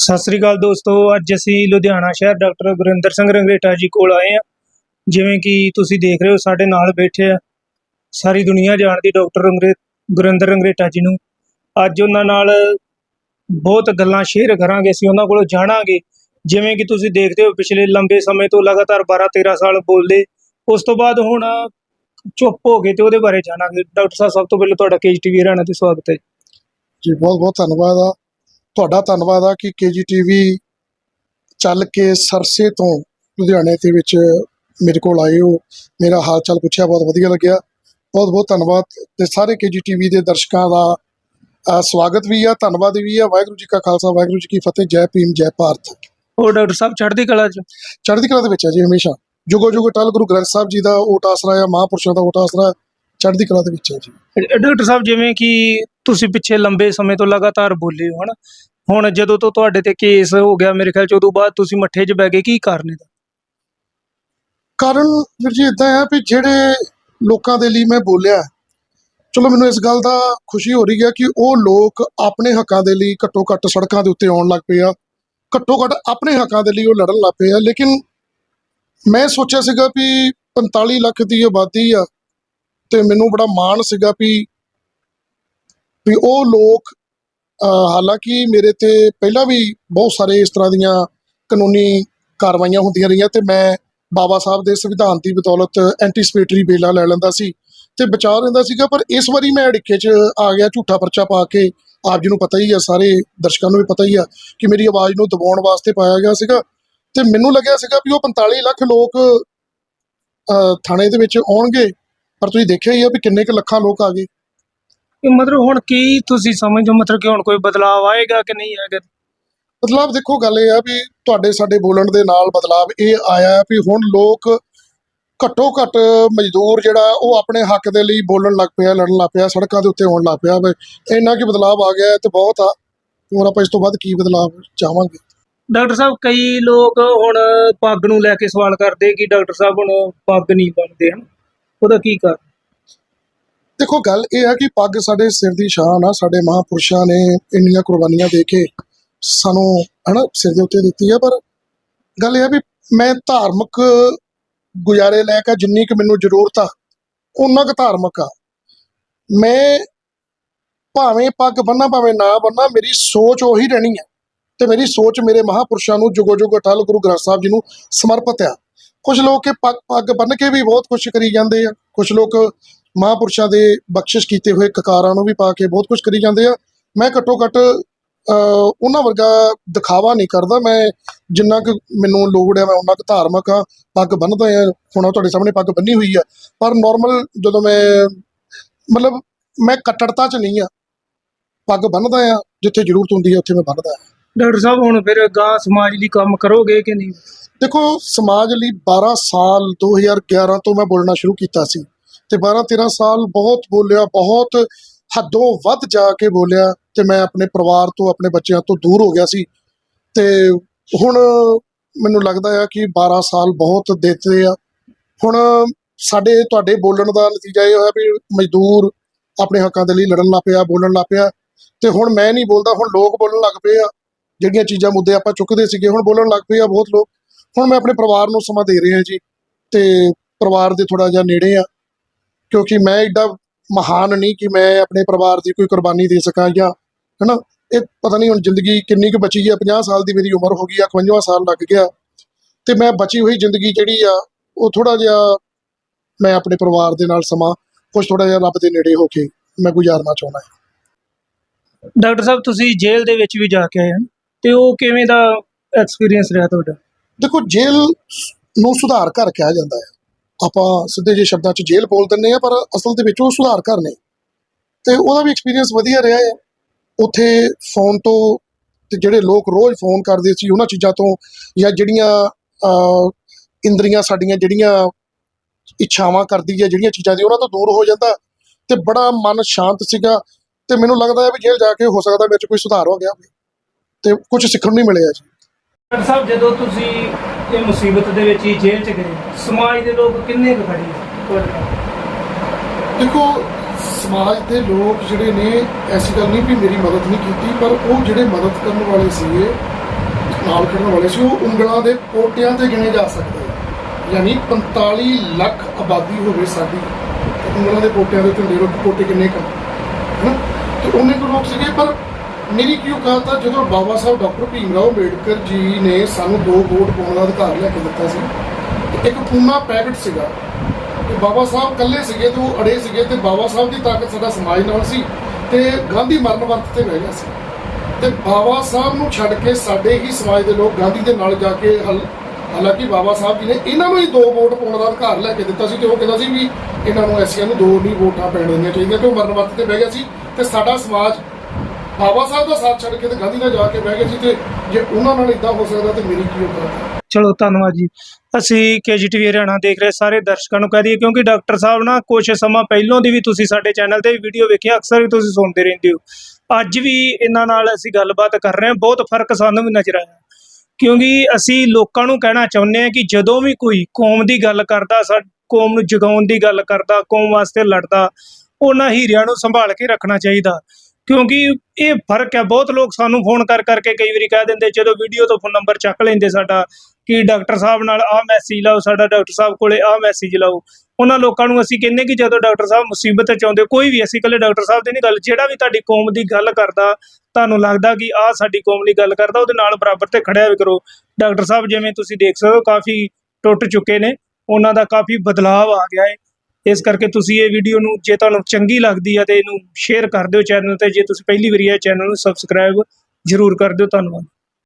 ਸਤਿ ਸ੍ਰੀ ਅਕਾਲ ਦੋਸਤੋ, ਅੱਜ ਅਸੀਂ ਲੁਧਿਆਣਾ ਸ਼ਹਿਰ ਡਾਕਟਰ ਗੁਰਿੰਦਰ ਸਿੰਘ ਰੰਗਰੇਟਾ ਜੀ ਕੋਲ ਆਏ ਆ ਜਿਵੇਂ ਕਿ ਤੁਸੀਂ ਦੇਖ ਰਹੇ ਹੋ, ਸਾਡੇ ਨਾਲ ਬੈਠੇ ਆ ਸਾਰੀ ਦੁਨੀਆ ਜਾਣਦੀ ਡਾਕਟਰ ਗੁਰਿੰਦਰ ਰੰਗਰੇਟਾ ਜੀ ਨੂੰ। ਅੱਜ ਉਹਨਾਂ ਨਾਲ ਬਹੁਤ ਗੱਲਾਂ ਸ਼ੇਅਰ ਕਰਾਂਗੇ, ਅਸੀਂ ਉਹਨਾਂ ਕੋਲੋਂ ਜਾਣਾਂਗੇ। ਜਿਵੇਂ ਕਿ ਤੁਸੀਂ ਦੇਖਦੇ ਹੋ, ਪਿਛਲੇ ਲੰਬੇ ਸਮੇਂ ਤੋਂ ਲਗਾਤਾਰ 12 13 ਸਾਲ ਬੋਲਦੇ, ਉਸ ਤੋਂ ਬਾਅਦ ਹੁਣ ਚੁੱਪ ਹੋ ਗਏ ਤੇ ਉਹਦੇ ਬਾਰੇ ਜਾਣਾਂਗੇ। ਡਾਕਟਰ ਸਾਹਿਬ, ਸਭ ਤੋਂ ਪਹਿਲਾਂ ਤੁਹਾਡਾ ਕੇਜੀਟੀਵੀ ਹਰਿਆਣਾ ਤੇ ਸਵਾਗਤ ਹੈ ਜੀ। ਬਹੁਤ ਬਹੁਤ ਧੰਨਵਾਦ ਆ। ਤੁਹਾਡਾ ਧੰਨਵਾਦ ਆ ਕਿ ਕੇਜੀਟੀਵੀ ਚੱਲ ਕੇ ਸਰਸੇ ਤੋਂ ਲੁਧਿਆਣੇ ਦੇ ਵਿੱਚ ਮੇਰੇ ਕੋਲ ਆਏ ਹੋ। ਮੇਰਾ ਹਾਲ ਚਾਲ ਪੁੱਛਿਆ ਬਹੁਤ ਵਧੀਆ ਲੱਗਿਆ। ਬਹੁਤ ਬਹੁਤ ਧੰਨਵਾਦ ਤੇ ਸਾਰੇ ਕੇਜੀਟੀਵੀ ਦੇ ਦਰਸ਼ਕਾਂ ਦਾ ਸਵਾਗਤ ਵੀ ਆ ਧੰਨਵਾਦ ਵੀ ਆ। ਵਾਹਿਗੁਰੂ ਜੀ ਕਾ ਖਾਲਸਾ ਵਾਹਿਗੁਰੂ ਜੀ ਕੀ ਫਤਿਹ। ਜੈ ਭੀਮ ਜੈ ਭਾਰਤ। ਹੋਰ ਡਾਕਟਰ ਸਾਹਿਬ ਚੜ੍ਹਦੀ ਕਲਾ ਚ? ਚੜ੍ਹਦੀ ਕਲਾ ਦੇ ਵਿੱਚ ਆ ਜੀ ਹਮੇਸ਼ਾ। ਜੁਗੋ ਜੁਗ ਟਲ ਗੁਰੂ ਗ੍ਰੰਥ ਸਾਹਿਬ ਜੀ ਦਾ ਓਟ ਆਸਰਾ ਆ ਮਹਾਂਪੁਰਸ਼ਾਂ ਦਾ ਓਟ ਆਸਰਾ ਚੜ੍ਹਦੀ ਕਲਾ ਦੇ ਵਿੱਚ ਆ ਜੀ। ਡਾਕਟਰ ਸਾਹਿਬ ਜਿਵੇਂ ਕਿ ਤੁਸੀਂ ਪਿੱਛੇ ਲੰਬੇ ਸਮੇਂ ਤੋਂ ਲਗਾਤਾਰ ਬੋਲੇ ਹੋ, ਹਨਾ? ਹੁਣ ਜਦੋਂ ਤੋਂ ਤੁਹਾਡੇ ਤੇ ਕੇਸ ਹੋ ਗਿਆ ਮੇਰੇ ਖਿਆਲ ਚ, ਉਦੋਂ ਬਾਅਦ ਤੁਸੀਂ ਮੱਠੇ 'ਚ ਬਹਿ ਗਏ, ਕੀ ਕਾਰਨ ਇਹਦਾ? ਕਾਰਨ ਵੀਰ ਜੀ ਇਦਾਂ ਹੈ ਵੀ ਜਿਹੜੇ ਲੋਕਾਂ ਦੇ ਲਈ ਮੈਂ ਬੋਲਿਆ, ਚਲੋ ਮੈਨੂੰ ਇਸ ਗੱਲ ਦਾ ਖੁਸ਼ੀ ਹੋ ਰਹੀ ਹੈ ਕਿ ਉਹ ਲੋਕ ਆਪਣੇ ਹੱਕਾਂ ਦੇ ਲਈ ਘੱਟੋ ਘੱਟ ਸੜਕਾਂ ਦੇ ਉੱਤੇ ਆਉਣ ਲੱਗ ਪਏ ਆ। ਘੱਟੋ ਘੱਟ ਆਪਣੇ ਹੱਕਾਂ ਦੇ ਲਈ ਉਹ ਲੜਨ ਲੱਗ ਪਏ ਆ, ਲੇਕਿਨ ਮੈਂ ਸੋਚਿਆ ਸੀਗਾ ਵੀ 45 ਲੱਖ ਦੀ ਆਬਾਦੀ ਆ, ਤੇ ਮੈਨੂੰ ਬੜਾ ਮਾਣ ਸੀਗਾ ਵੀ ਵੀ ਉਹ ਲੋਕ ਅਹ ਹਾਲਾਂਕਿ ਮੇਰੇ ਤੇ ਪਹਿਲਾਂ ਵੀ ਬਹੁਤ ਸਾਰੇ ਇਸ ਤਰ੍ਹਾਂ ਦੀਆਂ ਕਾਨੂੰਨੀ ਕਾਰਵਾਈਆਂ ਹੁੰਦੀਆਂ ਰਹੀਆਂ ਤੇ ਮੈਂ ਬਾਬਾ ਸਾਹਿਬ ਦੇ ਸੰਵਿਧਾਨ ਦੀ ਬਦੌਲਤ ਐਂਟੀਸਪੇਟਰੀ ਬੇਲਾ ਲੈ ਲੈਂਦਾ ਸੀ ਤੇ ਬਚਾ ਰਹਿੰਦਾ ਸੀਗਾ ਪਰ ਇਸ ਵਾਰੀ ਮੈਂ ਅੜਿੱਕੇ 'ਚ ਆ ਗਿਆ ਝੂਠਾ ਪਰਚਾ ਪਾ ਕੇ ਆਪ ਜੀ ਨੂੰ ਪਤਾ ਹੀ ਆ ਸਾਰੇ ਦਰਸ਼ਕਾਂ ਨੂੰ ਵੀ ਪਤਾ ਹੀ ਆ ਕਿ ਮੇਰੀ ਆਵਾਜ਼ ਨੂੰ ਦਬਾਉਣ ਵਾਸਤੇ ਪਾਇਆ ਗਿਆ ਸੀਗਾ ਤੇ ਮੈਨੂੰ ਲੱਗਿਆ ਸੀਗਾ ਵੀ ਉਹ 45 ਲੱਖ ਲੋਕ ਅਹ, ਥਾਣੇ ਦੇ ਵਿੱਚ ਆਉਣਗੇ ਪਰ ਤੁਸੀਂ ਦੇਖਿਆ ਹੀ ਆ ਵੀ ਕਿੰਨੇ ਕੁ ਲੱਖਾਂ ਲੋਕ ਆ ਗਏ। ਇਹ ਮਤਲਬ ਹੁਣ ਕੀ ਤੁਸੀਂ ਸਮਝਦੇ ਹੋ ਮਤਲਬ ਕਿ ਹੁਣ ਕੋਈ ਬਦਲਾਅ ਆਏਗਾ ਕਿ ਨਹੀਂ ਆਏਗਾ? ਮਤਲਬ ਦੇਖੋ ਗੱਲ ਇਹ ਆ ਵੀ ਤੁਹਾਡੇ ਸਾਡੇ ਬੋਲਣ ਦੇ ਨਾਲ ਬਦਲਾਵ ਇਹ ਆਇਆ ਵੀ ਹੁਣ ਲੋਕ ਘੱਟੋ ਘੱਟ ਮਜ਼ਦੂਰ ਜਿਹੜਾ ਉਹ ਆਪਣੇ ਹੱਕ ਦੇ ਲਈ ਬੋਲਣ ਲੱਗ ਪਿਆ ਲੜਨ ਲੱਗ ਪਿਆ ਸੜਕਾਂ ਦੇ ਉੱਤੇ ਆਉਣ ਲੱਗ ਪਿਆ ਵੀ। ਇੰਨਾ ਕੀ ਬਦਲਾਵ ਆ ਗਿਆ ਤੇ ਬਹੁਤ ਆ। ਹੋਰ ਆਪਾਂ ਇਸ ਤੋਂ ਬਾਅਦ ਕੀ ਬਦਲਾਵ ਚਾਹਾਂਗੇ? ਡਾਕਟਰ ਸਾਹਿਬ ਕਈ ਲੋਕ ਹੁਣ ਪੱਗ ਨੂੰ ਲੈ ਕੇ ਸਵਾਲ ਕਰਦੇ ਕਿ ਡਾਕਟਰ ਸਾਹਿਬ ਹੁਣ ਪੱਗ ਨਹੀਂ ਬੰਨਦੇ ਹਨ? ਉਹਦਾ ਕੀ ਕਾਰਨ? ਦੇਖੋ, ਗੱਲ ਇਹ ਹੈ ਕਿ ਪੱਗ ਸਾਡੇ ਸਿਰ ਦੀ ਸ਼ਾਨ ਆ, ਸਾਡੇ ਮਹਾਪੁਰਸ਼ਾਂ ਨੇ ਇੰਨੀਆਂ ਕੁਰਬਾਨੀਆਂ ਦੇ ਕੇ ਸਾਨੂੰ, ਹਨਾ, ਸਿਰ ਦੇ ਉੱਤੇ ਦਿੱਤੀ ਆ, ਪਰ ਗੱਲ ਇਹ ਹੈ ਵੀ ਮੈਂ ਧਾਰਮਿਕ ਗੁਜ਼ਾਰੇ ਲੈ ਕੇ ਜਿੰਨੀ ਕਿ ਮੈਨੂੰ ਜ਼ਰੂਰਤ ਆ ਉਹਨਾਂ ਕੁ ਧਾਰਮਿਕ ਆ। ਮੈਂ ਭਾਵੇਂ ਪੱਗ ਬੰਨਾ, ਭਾਵੇਂ ਨਾ ਬੰਨਾ, ਮੇਰੀ ਸੋਚ ਉਹੀ ਰਹਿਣੀ ਆ ਤੇ ਮੇਰੀ ਸੋਚ ਮੇਰੇ ਮਹਾਪੁਰਸ਼ਾਂ ਨੂੰ ਜੁਗੋ ਜੁਗ ਅਟਲ ਗੁਰੂ ਗ੍ਰੰਥ ਸਾਹਿਬ ਜੀ ਨੂੰ ਸਮਰਪਿਤ ਆ। ਕੁਝ ਲੋਕ ਪੱਗ ਪੱਗ ਬੰਨ ਕੇ ਵੀ ਬਹੁਤ ਕੁਝ ਕਰੀ ਜਾਂਦੇ ਆ ਕੁਝ ਲੋਕ ਮਹਾਪੁਰਸ਼ਾਂ ਦੇ ਬਖਸ਼ਿਸ਼ ਕੀਤੇ ਹੋਏ ਕਕਾਰਾਂ ਨੂੰ ਵੀ ਪਾ ਕੇ ਬਹੁਤ ਕੁਝ ਕਰੀ ਜਾਂਦੇ ਆ। ਮੈਂ ਘੱਟੋ ਘੱਟ ਉਹਨਾਂ ਵਰਗਾ ਦਿਖਾਵਾ ਨਹੀਂ ਕਰਦਾ। ਮੈਂ ਜਿੰਨਾ ਕੁ ਮੈਨੂੰ ਲੋੜ ਹੈ ਮੈਂ ਉਹਨਾਂ ਕੁ ਧਾਰਮਿਕ ਆ ਪੱਗ ਬੰਨਦਾ ਆ ਹੁਣ ਤੁਹਾਡੇ ਸਾਹਮਣੇ ਪੱਗ ਬੰਨੀ ਹੋਈ ਆ। ਪਰ ਨਾਰਮਲ ਜਦੋਂ ਮੈਂ ਮਤਲਬ ਮੈਂ ਕੱਟੜਤਾ ਚ ਨਹੀਂ ਆ। ਪੱਗ ਬੰਨਦਾ ਆ ਜਿੱਥੇ ਜ਼ਰੂਰਤ ਹੁੰਦੀ ਹੈ ਉੱਥੇ ਮੈਂ ਬੰਨਦਾ ਆ ਡਾਕਟਰ ਸਾਹਿਬ ਹੁਣ ਫਿਰ ਗਾਂ ਸਮਾਜ ਲਈ ਕੰਮ ਕਰੋਗੇ ਕਿ ਨਹੀਂ? ਦੇਖੋ ਸਮਾਜ ਲਈ 12 ਸਾਲ 2011 ਤੋਂ ਮੈਂ ਬੋਲਣਾ ਸ਼ੁਰੂ ਕੀਤਾ ਸੀ। ਤੇ 12 13 ਸਾਲ ਬਹੁਤ ਬੋਲਿਆ, ਬਹੁਤ ਹੱਦੋਂ ਵੱਧ ਜਾ ਕੇ ਬੋਲਿਆ ਤੇ ਮੈਂ ਆਪਣੇ ਪਰਿਵਾਰ ਤੋਂ, ਆਪਣੇ ਬੱਚਿਆਂ ਤੋਂ ਦੂਰ ਹੋ ਗਿਆ ਸੀ। ਤੇ ਹੁਣ ਮੈਨੂੰ ਲੱਗਦਾ ਆ ਕਿ 12 ਸਾਲ ਬਹੁਤ ਦਿੱਤੇ ਆ। ਹੁਣ ਸਾਡੇ, ਤੁਹਾਡੇ ਬੋਲਣ ਦਾ ਨਤੀਜਾ ਇਹ ਹੋਇਆ ਵੀ ਮਜ਼ਦੂਰ ਆਪਣੇ ਹੱਕਾਂ ਦੇ ਲਈ ਲੜਨ ਲੱਗ ਪਿਆ, ਬੋਲਣ ਲੱਗ ਪਿਆ। ਤੇ ਹੁਣ ਮੈਂ ਨਹੀਂ ਬੋਲਦਾ, ਹੁਣ ਲੋਕ ਬੋਲਣ ਲੱਗ ਪਏ ਆ। ਜਿਹੜੀਆਂ ਚੀਜ਼ਾਂ ਮੁੱਦੇ ਆਪਾਂ ਚੁੱਕਦੇ ਸੀਗੇ, ਹੁਣ ਬੋਲਣ ਲੱਗ ਪਏ ਆ ਬਹੁਤ ਲੋਕ। ਹੁਣ ਮੈਂ ਆਪਣੇ ਪਰਿਵਾਰ ਨੂੰ ਸਮਾਂ ਦੇ ਰਿਹਾ ਜੀ। ਤੇ ਪਰਿਵਾਰ ਦੇ ਥੋੜਾ ਜਿਹਾ ਨੇੜੇ ਆ। ਕਿਉਂਕਿ ਮੈਂ ਏਡਾ ਮਹਾਨ ਨਹੀਂ ਕਿ ਮੈਂ ਆਪਣੇ ਪਰਿਵਾਰ ਦੀ ਕੋਈ ਕੁਰਬਾਨੀ ਦੇ ਸਕਾਂ ਜਾਂ ਹਨਾ? ਇਹ ਪਤਾ ਨਹੀਂ ਹੁਣ ਜ਼ਿੰਦਗੀ ਕਿੰਨੀ ਕੁ ਬਚੀ ਆ 50 ਸਾਲ ਦੀ ਮੇਰੀ ਉਮਰ ਹੋ ਗਈ ਆ 55 ਸਾਲ ਲੱਗ ਗਿਆ। ਤੇ ਮੈਂ ਬਚੀ ਹੋਈ ਜ਼ਿੰਦਗੀ ਜਿਹੜੀ ਆ ਉਹ ਥੋੜਾ ਜਿਹਾ ਮੈਂ ਆਪਣੇ ਪਰਿਵਾਰ ਦੇ ਨਾਲ ਸਮਾਂ ਕੁਝ ਥੋੜਾ ਜਿਹਾ ਰੱਬ ਦੇ ਨੇੜੇ ਹੋ ਕੇ ਮੈਂ ਗੁਜ਼ਾਰਨਾ ਚਾਹੁੰਦਾ ਹਾਂ। ਡਾਕਟਰ ਸਾਹਿਬ ਤੁਸੀਂ ਜੇਲ੍ਹ ਦੇ ਵਿੱਚ ਵੀ ਜਾ ਕੇ ਆਏ ਤੇ ਉਹ ਕਿਵੇਂ ਦਾ ਐਕਸਪੀਰੀਅੰਸ ਰਿਹਾ ਤੁਹਾਡਾ? ਦੇਖੋ ਜੇਲ੍ਹ ਨੂੰ ਸੁਧਾਰ ਘਰ ਕਿਹਾ ਜਾਂਦਾ ਹੈ। ਆਪਾਂ ਸਿੱਧੇ ਜਿਹੇ ਸ਼ਬਦਾਂ 'ਚ ਜੇਲ੍ਹ ਬੋਲ ਦਿੰਦੇ ਆ ਪਰ ਅਸਲ ਦੇ ਵਿੱਚ ਉਹ ਸੁਧਾਰ ਘਰ ਨੇ। ਤੇ ਉਹਦਾ ਵੀ ਐਕਸਪੀਰੀਅੰਸ ਵਧੀਆ ਰਿਹਾ ਹੈ। ਉੱਥੇ ਫੋਨ ਤੋਂ ਤੇ ਜਿਹੜੇ ਲੋਕ ਰੋਜ਼ ਫੋਨ ਕਰਦੇ ਸੀ, ਉਹਨਾਂ ਚੀਜ਼ਾਂ ਤੋਂ ਜਾਂ ਜਿਹੜੀਆਂ ਇੰਦਰੀਆਂ ਸਾਡੀਆਂ ਜਿਹੜੀਆਂ ਇੱਛਾਵਾਂ ਕਰਦੀ ਹੈ, ਜਿਹੜੀਆਂ ਚੀਜ਼ਾਂ ਦੀ, ਉਹਨਾਂ ਤੋਂ ਦੂਰ ਹੋ ਜਾਂਦਾ ਤੇ ਬੜਾ ਮਨ ਸ਼ਾਂਤ ਸੀਗਾ ਤੇ ਮੈਨੂੰ ਲੱਗਦਾ ਹੈ ਵੀ ਜੇਲ੍ਹ ਜਾ ਕੇ ਹੋ ਸਕਦਾ ਮੇਰੇ 'ਚ ਕੋਈ ਸੁਧਾਰ ਹੋ ਗਿਆ ਹੋਵੇ। ਤੇ ਕੁਝ ਸਿੱਖਣ ਨੂੰ ਨਹੀਂ ਮਿਲਿਆ ਜੀ। ਡਾਕਟਰ ਸਾਹਿਬ, ਜਦੋਂ ਤੁਸੀਂ ਇਹ ਮੁਸੀਬਤ ਦੇ ਵਿੱਚ ਹੀ ਜੇਲ੍ਹ ਚ ਗਏ। ਸਮਾਜ ਦੇ ਲੋਕ ਕਿੰਨੇ ਕੁ ਖੜੇ ਨਾਲ ਦੇਖੋ, ਸਮਾਜ ਦੇ ਲੋਕ ਜਿਹੜੇ ਨੇ, ਐਸੀ ਗੱਲ ਨਹੀਂ ਵੀ ਮੇਰੀ ਮਦਦ ਨਹੀਂ ਕੀਤੀ, ਪਰ ਉਹ ਜਿਹੜੇ ਮਦਦ ਕਰਨ ਵਾਲੇ ਸੀਗੇ, ਨਾਲ ਖੜਨ ਵਾਲੇ ਸੀ, ਉਹ ਉਂਗਲਾਂ ਦੇ ਪੋਟਿਆਂ ਤੇ ਗਿਣੇ ਜਾ ਸਕਦੇ ਆ। ਯਾਨੀ 45 ਲੱਖ ਆਬਾਦੀ ਹੋਵੇ ਸਾਡੀ ਉਂਗਲਾਂ ਦੇ ਪੋਟਿਆਂ ਦੇ ਝੰਡੇ ਲੋਕ ਪੋਟੇ ਕਿੰਨੇ ਕੁ ਹਨ? ਤੇ ਉਹਨੇ ਕੋ ਲੋਕ ਸੀਗੇ, ਪਰ ਮੇਰੀ ਕੀ ਔਕਾਤ ਆ, ਜਦੋਂ ਬਾਬਾ ਸਾਹਿਬ ਡਾਕਟਰ ਭੀਮ ਰਾਓ ਅੰਬੇਡਕਰ ਜੀ ਨੇ ਸਾਨੂੰ ਦੋ ਵੋਟ ਪਾਉਣ ਦਾ ਅਧਿਕਾਰ ਲੈ ਕੇ ਦਿੱਤਾ ਸੀ ਇੱਕ ਪੂਨਾ ਪੈਕਟ ਸੀਗਾ। ਤੇ ਬਾਬਾ ਸਾਹਿਬ ਇਕੱਲੇ ਸੀਗੇ ਤੇ ਉਹ ਅੜੇ ਸੀਗੇ ਤੇ ਬਾਬਾ ਸਾਹਿਬ ਦੀ ਤਾਕਤ ਸਾਡਾ ਸਮਾਜ ਨਾਲ ਸੀ ਤੇ ਗਾਂਧੀ ਮਰਨ ਵਰਤ ਤੇ ਬਹਿ ਗਿਆ ਸੀ। ਤੇ ਬਾਬਾ ਸਾਹਿਬ ਨੂੰ ਛੱਡ ਕੇ ਸਾਡੇ ਹੀ ਸਮਾਜ ਦੇ ਲੋਕ ਗਾਂਧੀ ਦੇ ਨਾਲ ਜਾ ਕੇ ਹਲ, ਹਾਲਾਂਕਿ ਬਾਬਾ ਸਾਹਿਬ ਜੀ ਨੇ ਇਹਨਾਂ ਨੂੰ ਹੀ ਦੋ ਵੋਟ ਪਾਉਣ ਦਾ ਅਧਿਕਾਰ ਲੈ ਕੇ ਦਿੱਤਾ ਸੀ ਤੇ ਉਹ ਕਹਿੰਦਾ ਸੀ ਵੀ ਇਹਨਾਂ ਨੂੰ ਐਸੀਆਂ ਨੂੰ ਦੋ ਨਹੀਂ ਵੋਟਾਂ ਪੈਣ ਦੇਣੀਆਂ ਚਾਹੀਦੀਆਂ ਤੇ ਉਹ ਮਰਨ ਵਰਤ ਤੇ ਬਹਿ ਗਿਆ ਸੀ ਤੇ ਸਾਡਾ ਸਮਾਜ ਬਾਬਾ ਸਾਹਿਬ ਦਾ ਸਾਥ ਛੱਡ ਕੇ ਤੇ ਗਾਂਧੀ ਨਾਲ ਜਾ ਕੇ ਬਹਿ ਗਿਆ ਸੀ ਤੇ ਜੇ ਉਹਨਾਂ ਨਾਲ ਇਦਾਂ ਹੋ ਸਕਦਾ ਤੇ ਮੇਰੀ ਕੀ ਔਕਾਤ ਚਲੋ, ਧੰਨਵਾਦ ਜੀ। ਅਸੀਂ ਕੇਜੀਟੀਵੀ ਹਰਿਆਣਾ ਦੇਖ ਰਹੇ ਸਾਰੇ ਦਰਸ਼ਕਾਂ ਨੂੰ ਕਹਿ ਦਈਏ, ਕਿਉਂਕਿ ਡਾਕਟਰ ਸਾਹਿਬ ਨਾ ਕੁਝ ਸਮਾਂ ਪਹਿਲਾਂ ਦੀ ਵੀ ਤੁਸੀਂ ਸਾਡੇ ਚੈਨਲ ਤੇ ਵੀਡੀਓ ਵੇਖਿਆ, ਅਕਸਰ ਵੀ ਤੁਸੀਂ ਸੁਣਦੇ ਰਹਿੰਦੇ ਹੋ। ਅੱਜ ਵੀ ਇਹਨਾਂ ਨਾਲ ਅਸੀਂ ਗੱਲਬਾਤ ਕਰ ਰਹੇ ਹਾਂ, ਬਹੁਤ ਫ਼ਰਕ ਸਾਨੂੰ ਵੀ ਨਜ਼ਰ ਆਇਆ। ਕਿਉਂਕਿ ਅਸੀਂ ਲੋਕਾਂ ਨੂੰ ਕਹਿਣਾ ਚਾਹੁੰਦੇ ਹਾਂ ਕਿ ਜਦੋਂ ਵੀ ਕੋਈ ਕੌਮ ਦੀ ਗੱਲ ਕਰਦਾ ਕੌਮ ਨੂੰ ਜਗਾਉਣ ਦੀ ਗੱਲ ਕਰਦਾ, ਕੌਮ ਵਾਸਤੇ ਲੜਦਾ, ਉਹਨਾਂ ਹੀਰਿਆਂ ਨੂੰ ਸੰਭਾਲ ਕੇ ਰੱਖਣਾ ਚਾਹੀਦਾ। ਕਿਉਂਕਿ ਇਹ ਫ਼ਰਕ ਹੈ, ਬਹੁਤ ਲੋਕ ਸਾਨੂੰ ਫੋਨ ਕਰ, ਕਰਕੇ ਕਈ ਵਾਰੀ ਕਹਿ ਦਿੰਦੇ, ਜਦੋਂ ਵੀਡੀਓ ਤੋਂ ਫੋਨ ਨੰਬਰ ਚੱਕ ਲੈਂਦੇ ਸਾਡਾ, ਕਿ ਡਾਕਟਰ ਸਾਹਿਬ ਨਾਲ ਆਹ ਮੈਸੇਜ ਲਾਓ, ਸਾਡਾ ਡਾਕਟਰ ਸਾਹਿਬ ਕੋਲੇ ਆਹ ਮੈਸੇਜ ਲਾਓ। ਉਹਨਾਂ ਲੋਕਾਂ ਨੂੰ ਅਸੀਂ ਕਹਿੰਨੇ ਕਿ ਜਦੋਂ ਡਾਕਟਰ ਸਾਹਿਬ ਮੁਸੀਬਤ ਚ ਆਉਂਦੇ, ਕੋਈ ਵੀ ਅਸੀਂ ਇਕੱਲੇ ਡਾਕਟਰ ਸਾਹਿਬ ਦੀ ਨਹੀਂ ਗੱਲ, ਜਿਹੜਾ ਵੀ ਤੁਹਾਡੀ ਕੌਮ ਦੀ ਗੱਲ ਕਰਦਾ, ਤੁਹਾਨੂੰ ਲੱਗਦਾ ਕਿ ਆਹ ਸਾਡੀ ਕੌਮ ਲਈ ਗੱਲ ਕਰਦਾ, ਉਹਦੇ ਨਾਲ ਬਰਾਬਰ ਤੇ ਖੜਿਆ ਵੀ ਕਰੋ। ਡਾਕਟਰ ਸਾਹਿਬ ਜਿਵੇਂ ਤੁਸੀਂ ਦੇਖ ਸਕਦੇ ਹੋ, ਕਾਫੀ ਟੁੱਟ ਚੁੱਕੇ ਨੇ, ਉਹਨਾਂ ਦਾ ਕਾਫੀ ਬਦਲਾਅ ਆ ਗਿਆ ਹੈ। ਇਸ ਕਰਕੇ ਤੁਸੀਂ ਇਹ ਵੀਡੀਓ ਨੂੰ ਜੇ ਤੁਹਾਨੂੰ ਚੰਗੀ ਲੱਗਦੀ ਹੈ ਤੇ ਇਹਨੂੰ ਸ਼ੇਅਰ ਕਰ ਦਿਓ ਚੈਨਲ ਤੇ। ਜੇ ਤੁਸੀਂ ਪਹਿਲੀ ਵਾਰੀ ਇਹ ਚੈਨਲ ਨੂੰ ਸਬਸਕ੍ਰਾਈਬ ਜ਼ਰੂਰ ਕਰ ਦਿਓ। ਧੰਨਵਾਦ।